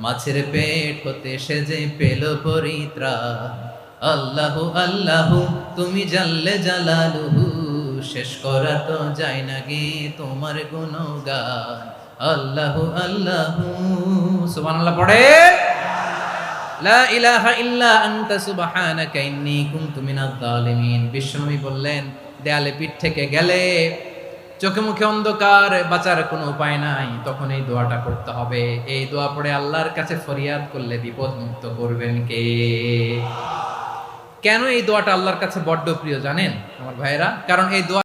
মাছের পেট হতে সেজে পেল পরিত্রা। আল্লাহু আল্লাহু, তুমি জানলে জালালুহু, শেষ করা তো যায় না গে তোমার গুণগান। আল্লাহু আল্লাহু। সুবহানাল্লাহ, পড়ে। লা ইলাহা ইল্লা আনতা, সুবহানাকা ইন্নী কুনতু মিনাজ জালিমিন বিশ্বনবী বললেন, দেয়ালে পিঠ থেকে গেলে চোখে মুখে অন্ধকার, বাঁচার কোনো উপায় নাই। তখন এই দোয়াটা করতে হবে। এই দোয়া পড়ে আল্লাহর কাছে ফরিয়াদ করলে বিপদ মুক্ত করবেন কে? কেন এই দোয়াটা আল্লাহর কাছে বড্ড প্রিয় জানেন আমার ভাইয়েরা? কারণ এই দোয়া